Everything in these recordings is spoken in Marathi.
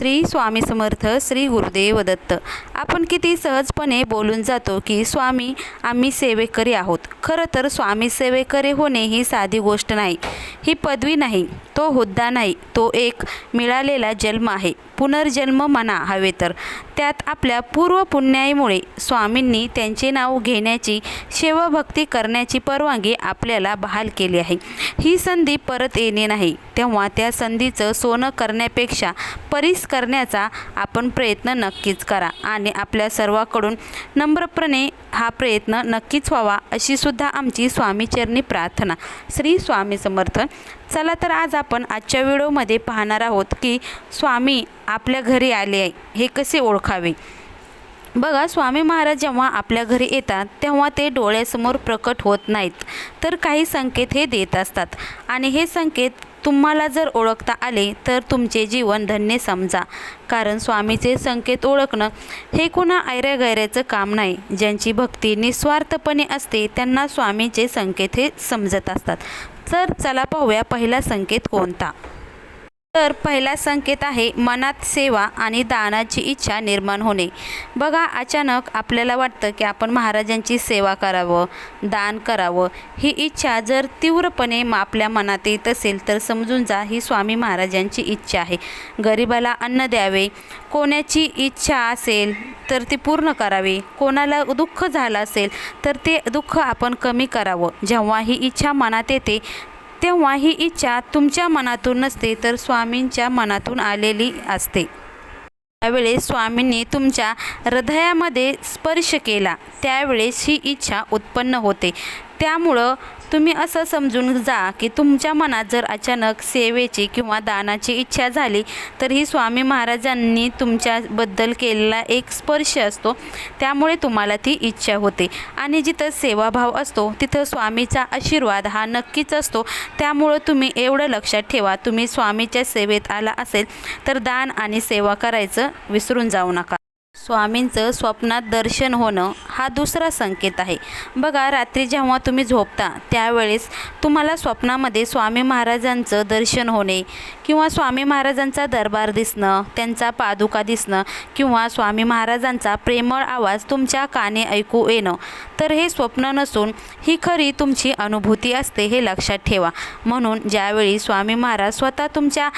श्री स्वामी समर्थ श्री गुरुदेव दत्त. आपण किती सहजपणे बोलून जातो की स्वामी आम्ही सेवेकरी आहोत. खरं तर स्वामी सेवेकरी होणे ही साधी गोष्ट नाही. ही पदवी नाही तो हुद्दा नाही तो एक मिळालेला जन्म आहे. पुनर्जन्म म्हणा हवे तर. त्यात आपल्या पूर्व पुण्याईमुळे स्वामींनी त्यांचे नाव घेण्याची सेवाभक्ती करण्याची परवानगी आपल्याला बहाल केली आहे. ही संधी परत येणे नाही. तेव्हा त्या संधीचं सोनं करण्यापेक्षा परिस करण्याचा आपण प्रयत्न नक्कीच करा. आणि आपल्या सर्वांकडून नम्रपणे हा प्रयत्न नक्कीच व्हावा अशी सुद्धा आमची स्वामीचरणी प्रार्थना. श्री स्वामी समर्थ. चला तर आज आपण आजच्या व्हिडिओमध्ये पाहणार आहोत की स्वामी आपल्या घरी आले आहे हे कसे ओळखावे? बघा स्वामी महाराज जेव्हा आपल्या घरी येतात तेव्हा ते डोळ्यासमोर प्रकट होत नाहीत. तर काही संकेत हे देत असतात. आणि हे संकेत तुम्हाला जर ओळखता आले तर तुमचे जीवन धन्य समजा. कारण स्वामीचे संकेत ओळखणं हे कुणा ऐऱ्या गैऱ्याचं काम नाही. ज्यांची भक्ती निस्वार्थपणे असते त्यांना स्वामीचे संकेत हे समजत असतात. तर चला पाहूया पहिला संकेत कोणता? तर पहिला संकेत आहे मनात सेवा आणि दानाची इच्छा निर्माण होणे. बघा अचानक आपल्याला वाटतं की आपण महाराजांची सेवा करावं दान करावं. ही इच्छा जर तीव्रपणे आपल्या मनात येत असेल तर समजून जा ही स्वामी महाराजांची इच्छा आहे. गरिबाला अन्न द्यावे. कोणाची इच्छा असेल तर ती पूर्ण करावी. कोणाला दुःख झालं असेल तर ते दुःख आपण कमी करावं. जेव्हा ही इच्छा मनात येते तेव्हा ही इच्छा तुमच्या मनातून नसते तर स्वामींच्या मनातून आलेली असते. त्यावेळेस स्वामींनी तुमच्या हृदयामध्ये स्पर्श केला त्यावेळेस ही इच्छा उत्पन्न होते. त्यामुळं तुम्ही असं समजून जा की तुमच्या मनात जर अचानक सेवेची किंवा दानाची इच्छा झाली तर ही स्वामी महाराजांनी तुमच्याबद्दल केलेला एक स्पर्श असतो. त्यामुळे तुम्हाला ती इच्छा होते. आणि जिथं सेवाभाव असतो तिथं स्वामीचा आशीर्वाद हा नक्कीच असतो. त्यामुळं तुम्ही एवढं लक्षात ठेवा तुम्ही स्वामीच्या सेवेत आला असेल तर दान आणि सेवा करायचं विसरून जाऊ नका. स्वामींचं स्वप्नात दर्शन होणं हा दुसरा संकेत आहे. बघा रात्री जेव्हा तुम्ही झोपता त्यावेळेस तुम्हाला स्वप्नामध्ये स्वामी महाराजांचं दर्शन होणे किंवा स्वामी महाराजांचा दरबार दिसणं त्यांचा पादुका दिसणं किंवा स्वामी महाराजांचा प्रेमळ आवाज तुमच्या काने ऐकू येणं तर हे स्वप्न नसून ही खरी तुमची अनुभूती असते हे लक्षात ठेवा. म्हणून ज्यावेळी स्वामी महाराज स्वतः तुमच्या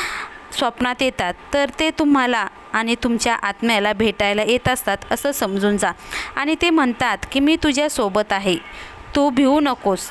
स्वप्नात येतात तर ते तुम्हाला आणि तुमच्या आत्म्याला भेटायला येत असतात असं समजून जा. आणि ते म्हणतात की मी तुझ्यासोबत आहे. तू भिवू नकोस.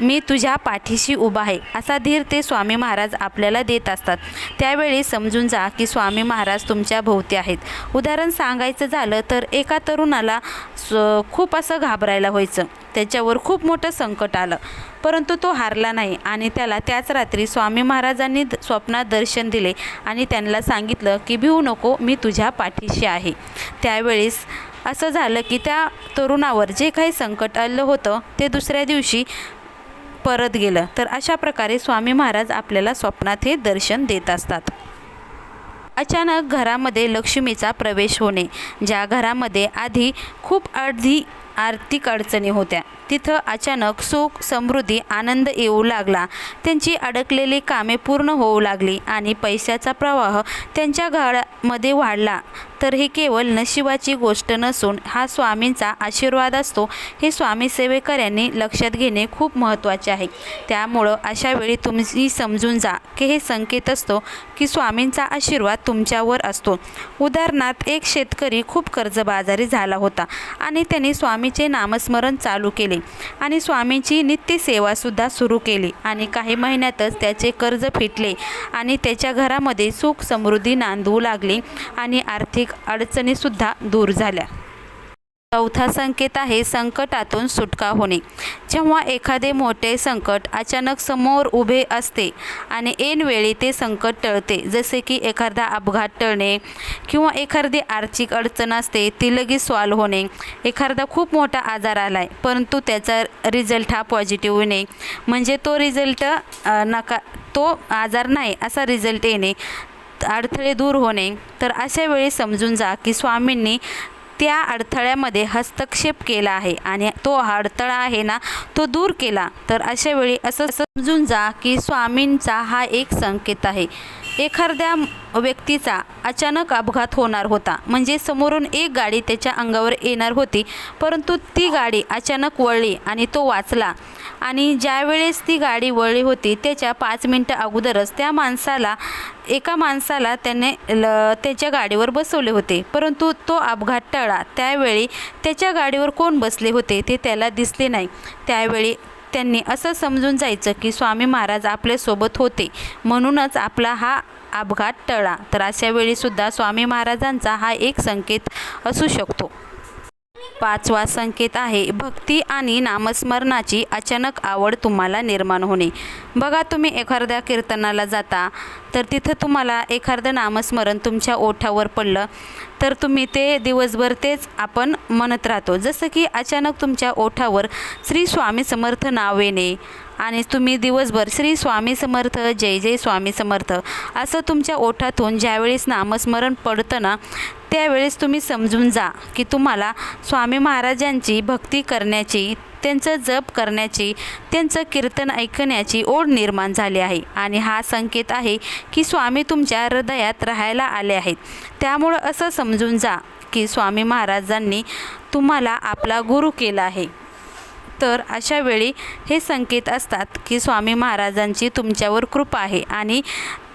मी तुझ्या पाठीशी उभा आहे. असा धीर ते स्वामी महाराज आपल्याला देत असतात. त्यावेळी समजून जा की स्वामी महाराज तुमच्या भोवती आहेत. उदाहरण सांगायचं झालं तर एका तरुणाला स खूप असं घाबरायला व्हायचं. त्याच्यावर खूप मोठं संकट आलं. परंतु तो हारला नाही आणि त्याला त्याच रात्री स्वामी महाराजांनी स्वप्नात दर्शन दिले आणि त्यांना सांगितलं की भिवू नको मी तुझ्या पाठीशी आहे. त्यावेळेस असं झालं की त्या तरुणावर जे काही संकट आलं होतं ते दुसऱ्या दिवशी परत गेलं. तर अशा प्रकारे स्वामी महाराज आपल्याला स्वप्नात हे दर्शन देत असतात. अचानक घरामध्ये लक्ष्मीचा प्रवेश होणे. ज्या घरामध्ये आधी खूप आधी आर्थिक अडचणी होत्या. तिथं अचानक सुख समृद्धी आनंद येऊ लागला. त्यांची अडकलेली कामे पूर्ण होऊ लागली आणि पैशाचा प्रवाह त्यांच्या घरामध्ये वाढला. तर ही केवळ नशिबाची गोष्ट नसून हा स्वामींचा आशीर्वाद असतो हे स्वामी सेवेकऱ्यांनी लक्षात घेणे खूप महत्त्वाचे आहे. त्यामुळं अशा वेळी तुम्ही समजून जा की हे संकेत असतो की स्वामींचा आशीर्वाद तुमच्यावर असतो. उदाहरणार्थ एक शेतकरी खूप कर्जबाजारी झाला होता आणि त्यांनी स्वामीचे नामस्मरण चालू केले आणि स्वामींची नित्य सेवासुद्धा सुरू केली आणि काही महिन्यातच त्याचे कर्ज फिटले आणि त्याच्या घरामध्ये सुख समृद्धी नांदवू लागली आणि आर्थिक अडचणीसुद्धा दूर झाल्या. चौथा संकेत आहे संकटातून सुटका होणे. जेव्हा एखादे मोठे संकट अचानक समोर उभे असते आणि ऐनवेळी ते संकट टळते जसे की एखादा अपघात टळणे किंवा एखादी आर्थिक अडचण असते ती लगेच सॉल्व होणे. एखादा खूप मोठा आजार आला आहे परंतु त्याचा रिझल्ट हा पॉझिटिव्ह येणे. म्हणजे तो रिझल्ट नका तो आजार नाही असा रिझल्ट येणे. अडथळे दूर होणे तर अशा वेळी समजून जा की स्वामींनी त्या अडथळ्यामध्ये हस्तक्षेप केला आहे आणि तो हा अडथळा आहे ना तो दूर केला. तर अशा वेळी असं समजून जा की स्वामींचा हा एक संकेत आहे. एखाद्या व्यक्तीचा अचानक अपघात होणार होता. म्हणजे समोरून एक गाडी त्याच्या अंगावर येणार होती परंतु ती गाडी अचानक वळली आणि तो वाचला. आणि ज्यावेळेस ती गाडी वळली होती त्याच्या पाच मिनटं अगोदरच त्या माणसाला एका माणसाला त्याने ल त्याच्या गाडीवर बसवले होते. परंतु तो अपघात टळला. त्यावेळी त्याच्या गाडीवर कोण बसले होते ते त्याला दिसले नाही. त्यावेळी त्यांनी असं समजून जायचं की स्वामी महाराज आपल्यासोबत होते. म्हणूनच आपला हा अपघात टळला. तर अशा वेळीसुद्धा स्वामी महाराजांचा हा एक संकेत असू शकतो. पाचवा संकेत आहे भक्ती आणि नामस्मरणाची अचानक आवड तुम्हाला निर्माण होणे. बघा तुम्ही एखाद्या कीर्तनाला जाता तर तिथं तुम्हाला एखादं नामस्मरण तुमच्या ओठावर पडलं तर तुम्ही ते दिवसभर तेच आपण म्हणत राहतो. जसं की अचानक तुमच्या ओठावर श्री स्वामी समर्थ नाव येणे आणि तुम्ही दिवसभर श्री स्वामी समर्थ जय जय स्वामी समर्थ असं तुमच्या ओठातून ज्यावेळेस नामस्मरण पडतं ना त्यावेळेस तुम्ही समजून जा की तुम्हाला स्वामी महाराजांची भक्ती करण्याची त्यांचं जप करण्याची त्यांचं कीर्तन ऐकण्याची ओढ निर्माण झाली आहे. आणि हा संकेत आहे की स्वामी तुमच्या हृदयात राहायला आले आहेत. त्यामुळं असं समजून जा की स्वामी महाराजांनी तुम्हाला आपला गुरु केला आहे. तर अशा वेळी हे संकेत असतात की स्वामी महाराजांची तुमच्यावर कृपा आहे आणि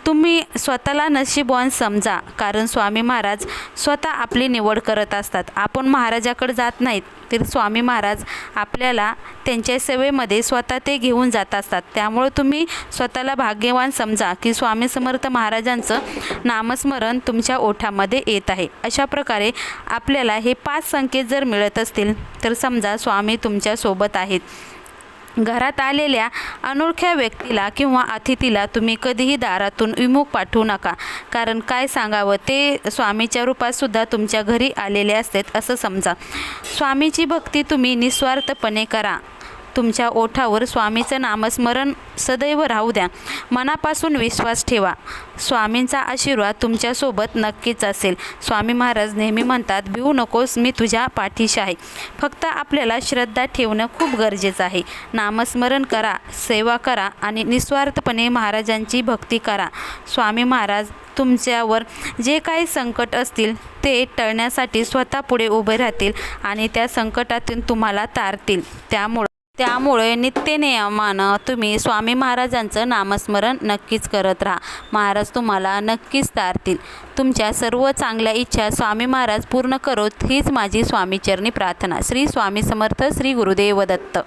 तुम्ही स्वतःला नशीबवान समजा कारण स्वामी महाराज स्वतः आपली निवड करत असतात. आपण महाराजाकडे जात नाहीत तर स्वामी महाराज आपल्याला त्यांच्या सेवेमध्ये स्वतः ते घेऊन जात असतात. त्यामुळं तुम्ही स्वतःला भाग्यवान समजा की स्वामी समर्थ महाराजांचं नामस्मरण तुमच्या ओठामध्ये येत आहे. अशा प्रकारे आपल्याला हे पाच संकेत जर मिळत असतील तर समजा स्वामी तुमच्यासोबत आहेत. घरात आलेल्या अनोळख्या व्यक्तीला किंवा अतिथीला तुम्ही कधीही दारातून विमुख पाठवू नका. कारण काय सांगावं ते स्वामीच्या रूपात सुद्धा तुमच्या घरी आलेले असतात असं समजा. स्वामीची भक्ती तुम्ही निस्वार्थपणे करा. तुमच्या ओठावर स्वामीचं नामस्मरण सदैव राहू द्या. मनापासून विश्वास ठेवा. स्वामींचा आशीर्वाद तुमच्यासोबत नक्कीच असेल. स्वामी महाराज नेहमी म्हणतात भिवू नकोस मी तुझ्या पाठीशी आहे. फक्त आपल्याला श्रद्धा ठेवणं खूप गरजेचं आहे. नामस्मरण करा सेवा करा आणि निस्वार्थपणे महाराजांची भक्ती करा. स्वामी महाराज तुमच्यावर जे काही संकट असतील ते टळण्यासाठी स्वतः पुढे उभे राहतील आणि त्या संकटातून तुम्हाला तारतील. त्यामुळं त्यामुळे नित्यनियमानं तुम्ही स्वामी महाराजांचं नामस्मरण नक्कीच करत राहा. महाराज तुम्हाला नक्कीच तारतील. तुमच्या सर्व चांगल्या इच्छा स्वामी महाराज पूर्ण करोत हीच माझी स्वामीचरणी प्रार्थना. श्री स्वामी समर्थ श्री गुरुदेव दत्त.